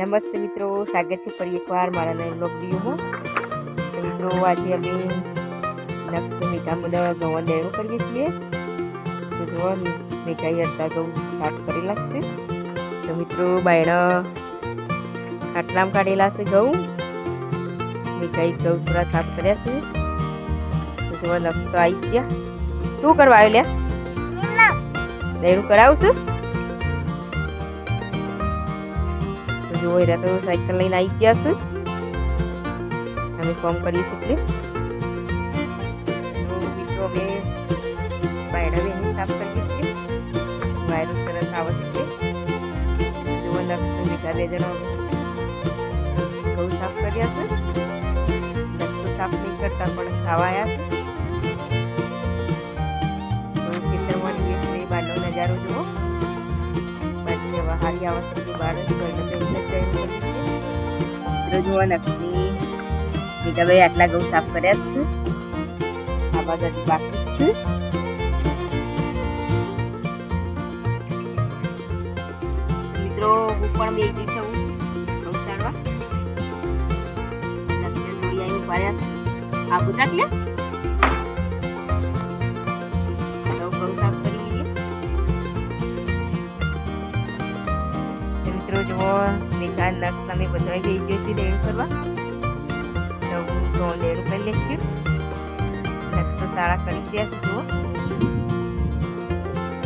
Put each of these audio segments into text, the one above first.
નમસ્તે મિત્રો સ્વાગત છે ફરી એકવાર મારા નવા બ્લોગ વિડીયોમાં. મિત્રો આજે અમે નક્ષ મીઠા મુદા ઘઉં દેણું કરીએ છીએ. તો જુઓ મીઠાઈ અડધા ઘઉં સાફ કરેલા છે. તો મિત્રો બાયણા ખાટલામ કાઢેલા છે ઘઉં મીઠાઈ ઘઉં થોડા સાફ કર્યા છે. તો જુઓ નક્ષ તો આવી ગયા. તું કરવા આવ્યો લ્યા? દેણું કરાવું છું? તો જુઓ એરા તો સાયકલ લઈને આવી ગયા છે અમે કોમ કરીએ છીએ એટલે તો મિત્રો અમે બાયડા બેની સાફ કરીએ છીએ વાયરો સરસ આવે છે એટલે જુઓ લક્ષ મીઠા બે જણા અમે ઘઉં સાફ કર્યા છે લક્ષ તો સાફ નહીં કરતા પણ ખાવા આવ્યા છે બાકી હવે હારી આવે છે કે બહાર જ ઘરને બેસીને જ જઈને કરીએ છીએ મિત્રો જુઓ નક્ષની બીજાભાઈ આટલા ઘઉં સાફ કર્યા જ છું. આ બાજુ બાકી જ છે. મિત્રો, હું પણ બે જઈ છું ઘઉં સારવા. નક્ષે થોડી અહીં ઉપાડ્યા આ ગુજરાત લે. મેઘા નક્ષ તમે બધા જઈ છે દેણ કરવા. તો હું ઘઉં રેડ કરી લઈશું નક્સ તો શાળા કરી છે જુઓ.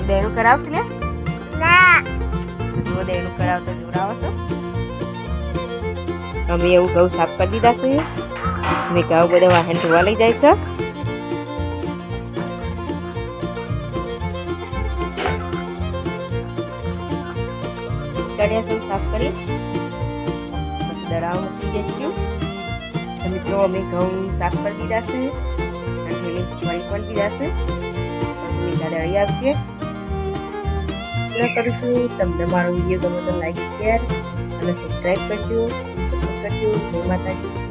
દેણું કરાવશે ને? તો જુઓ દેણું કરાવતો જોડાવો છો. અમે એવું ઘઉં સાફ કરી દીધા છે. મેં ઘઉં બધા વાહન ધોવા લઈ જાય છે. કર્યા છે, સાફ કરી. પછી દડાઓ મૂકી દઈશું. તો મિત્રો, અમે ઘઉં સાફ કરી દીધા છે અને ભરી પણ દીધા છે. પછી મીઠા દળી આવશે કરીશું. તમને મારો વીડિયો ગમે તો લાઈક શેર અને સબસ્ક્રાઈબ કરજો. સપોર્ટ કરજો. જય માતાજી.